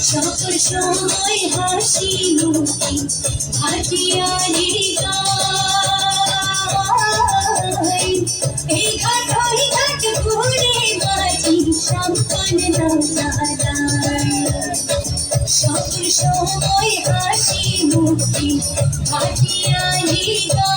সকল সময় হাসি মুখে ভাটিয়ারি এই ঘাট ওই ঘাট, ঘুরে মাটি সম্পন সকল সময় হাসি মুখে ভাটিয়ারি গা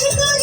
Thank you.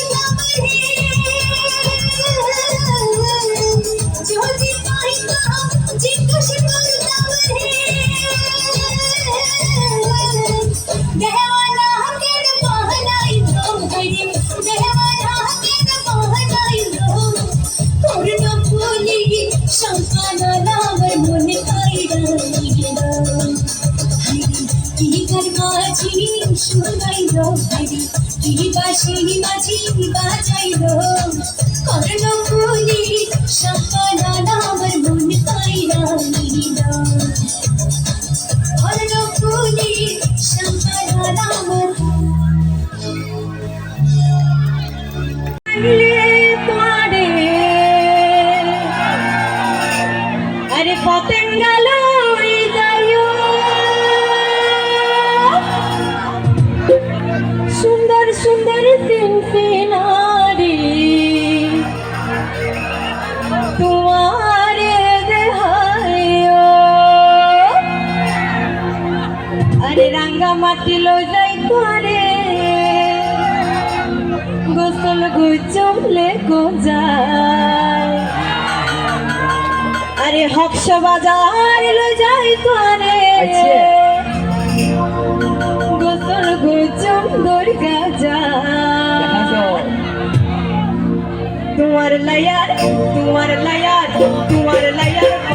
রাঙ্গা মাটি লই যাই করে গোসল গই চমলে গোজায় আরে হকস বাজার লই যাই করে আচ্ছা। গোসল গই চম দুর্গা তোমার লায়ার তোমার লায়ার তোমার লায়ার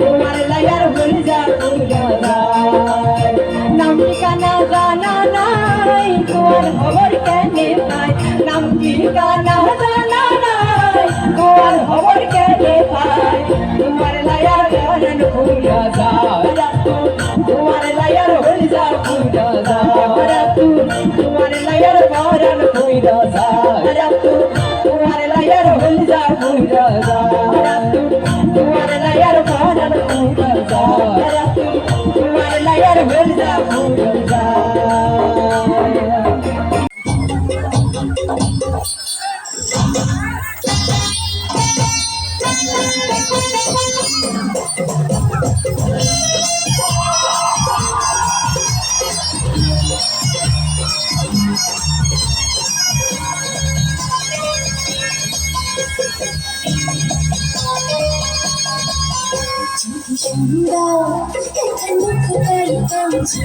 তোমার লাগার যা নাম জানা নাই তোমার খবর কেন পাই? নাম ঠিকানা জানা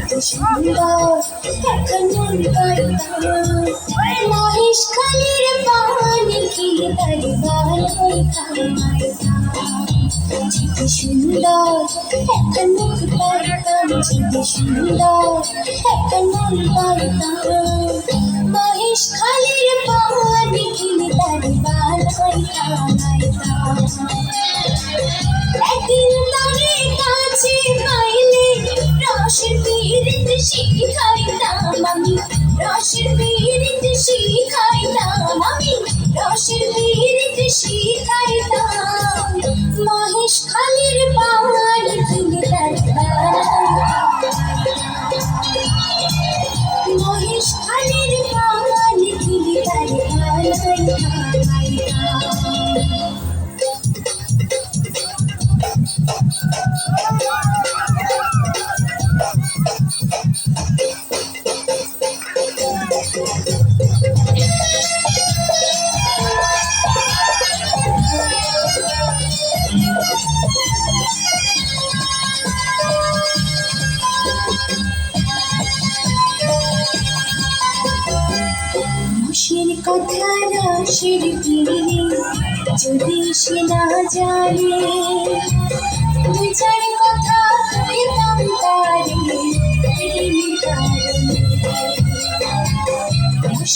সুন্দর পাইতাম মহেশ খালির পানি খেলে তার বাল যদি সুন্দর এখন মুখ পাইতাম যদি সুন্দর এখন মন পাইতাম মহেশ খালির পানি খেলে তার বাল হইতাম।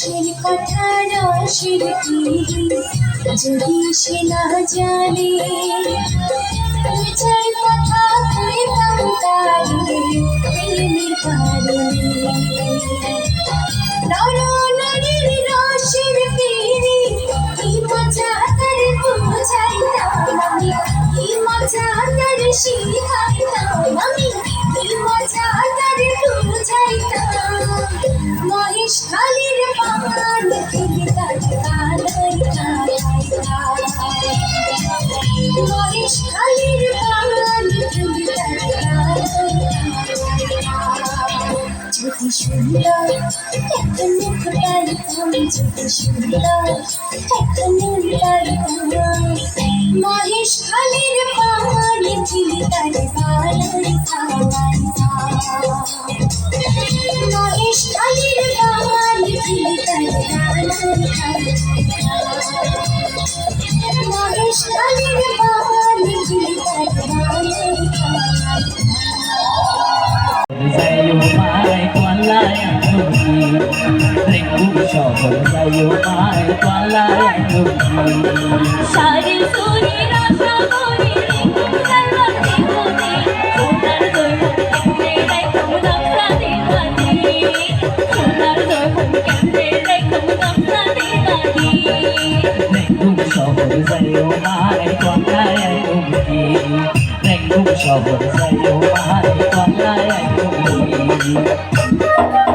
রসের কথা রসের পিড়ি যদি সে না জানে, বিচার কথা কইতাম তারে, প্রেমের কারণে। নরনারীর রসের পিড়ি কি মজা তার বুঝাইতাম আমি, কি মজা তার শিখাইতাম আমি, কি মজা তার বুঝাইতাম। খালির পাহাড় থেকে মহেশ খালির পাহাড় থেকে যদি সুন্দর এখন মুখ পাইতাম যদি সুন্দর পাইতাম মহেশ খালির পাহাড় তার gì সারি রাসা করি সর্বতি কোনি সোনার দৈবন কেমনে রাইখম দমসা দিবানি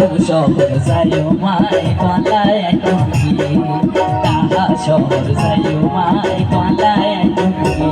শহর যায় মাই কলায় টুকি তাহা শহর যায় মাই কলায় তুমি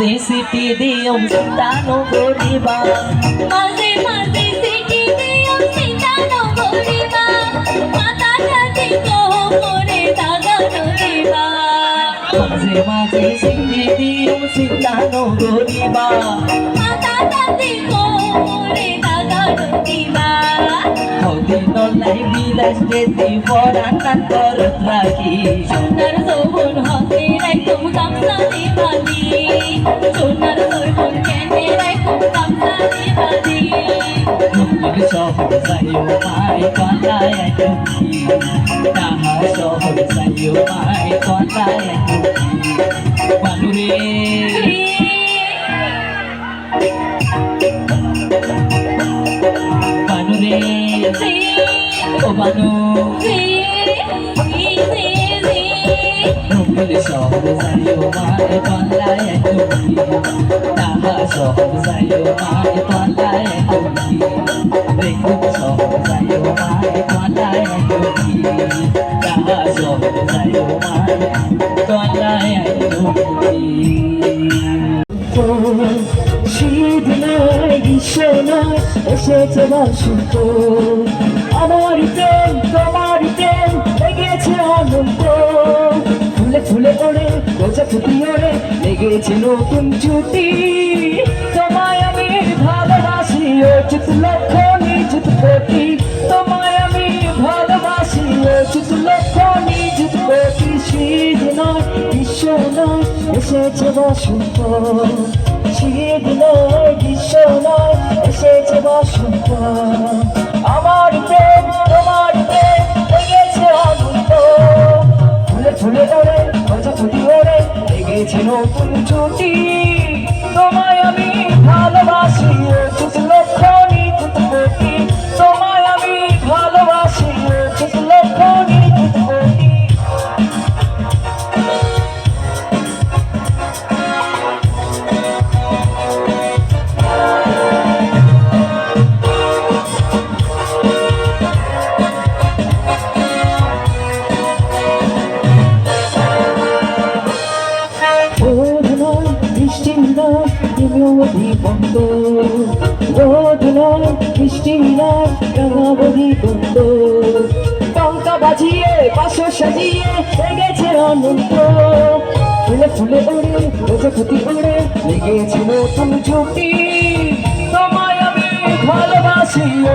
সিটি দিও সন্তানো করিবা মাঝে মাঝে সিটি দিও সিতানো গরিবা মাতা জাতি কোমরে দাগা নরিবা মাঝে মাঝে সিটি দিও সন্তানো করিবা মাতা জাতি কোমরে দাগা নরিবা হদিন লাই বিলাস যেতে পরাণ করত রাখি সোনার যৌবন হাতে রাখুম গামছা দিবানি সোনার যৌবন কেনে রাখুম গামছা দিবানি রঙের শহর যাইও মাই কলায় তুমি তাহা শহর যাইও মাই কলায় তুমি বানুরে বানুরে ও বানু রঙের শহর যাইও মাই কলায় এসেছে বসন্ত আমার প্রেম তোমার প্রেম লেগেছে অনন্ত ফুলে ফুলে ওড়ে গোছা ফুটি ওড়ে, লেগেছে নতুন ছুটি অচ্যুত লক্ষ নিযুত কোটি তোমায় আমি ভালোবাসি অচ্যুত লক্ষ নিযুত কোটি শীত নয় গ্রীষ্ম নয়, এসেছে বসন্ত। শীত নয় গ্রীষ্ম নয়, এসেছে বসন্ত। আমার প্রেম, তোমার প্রেম, লেগেছে অনন্ত। ফুলে ফুলে ওড়ে কথা ফুটি ওড়ে, লেগেছে নতুন ছুটি তোমায় আমি নয় রাঙাবধি বন্ধ টঙ্কা বাজিয়ে, পাশো সাজিয়ে লেগেছে অনন্ত। ফুলে ফুলে ওড়ে রোজে ক্ষতি ওড়ে, লেগেছে নতুন ঝুঁকি। তোমায় আমি ভালোবাসি ও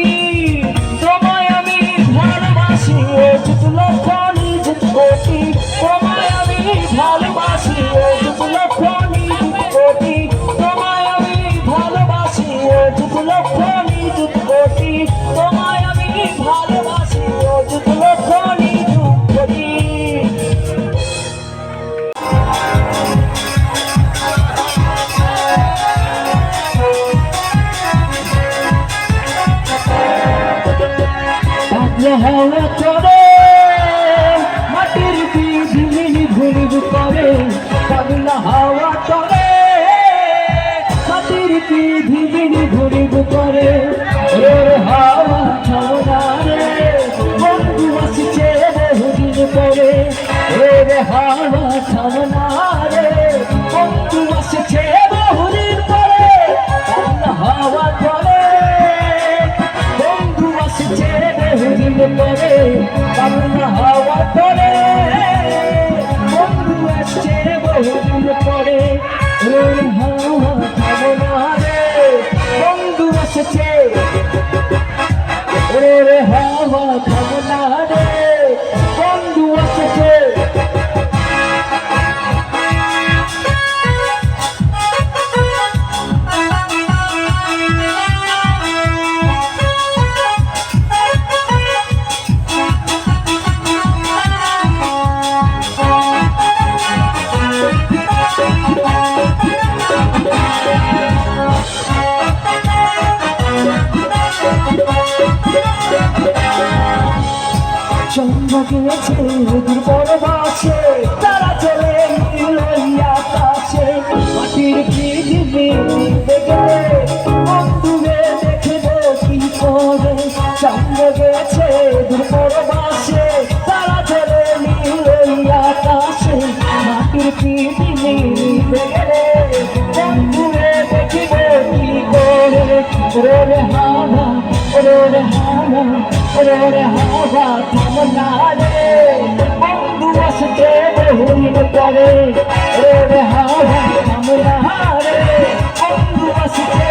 এর হাওয়া খাব না রে বন্ধু আসছে বহুদিন পরে এর হাওয়া খাব না রে বন্ধু আসছে বহুদিন পরে হাওয়া ধরে বন্ধু আসছে হাওয়া Chatea. নাকি আছে দুর্বল আছে তারা ওরে হাওয়া ওরে হাওয়া থামনা রে, বন্ধু আসতে বহুদিন পরে রে। হাওয়া থামনা রে বন্ধু আসতে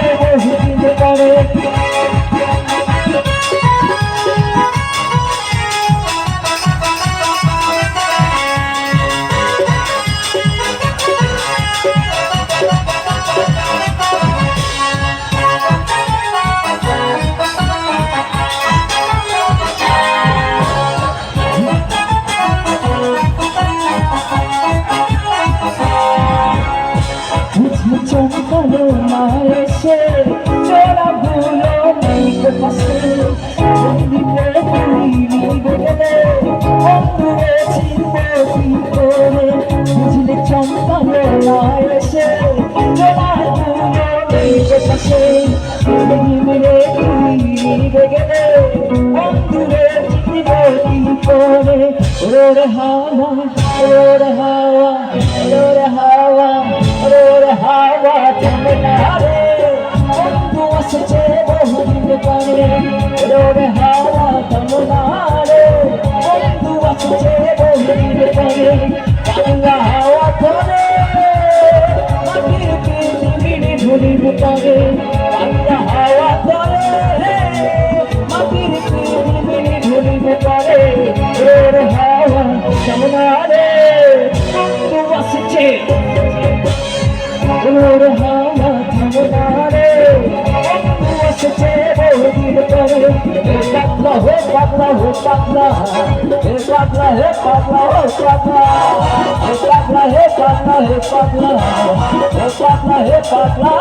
Lord Hawa, Lord Hawa, Lord Hawa, Lord Hawa, Tamil Nadu, Tamil Nadu, এলো রে হাওয়া কমলা রে বন্ধু আসছে বহির করে বাংলা হাওয়া করে মাটির পিড়ি ঝুলির করে বাংলা হাওয়া করে মাটির পিড়ি ঝুলির করে এর হাওয়া কমলা রে বন্ধু আসছে ওর হাওয়া পাতলা হে পাতলা হে পাতলা ও পাতলা হে পাতলা হে পাতলা হে পাতলা হে পাতলা হে পাতলা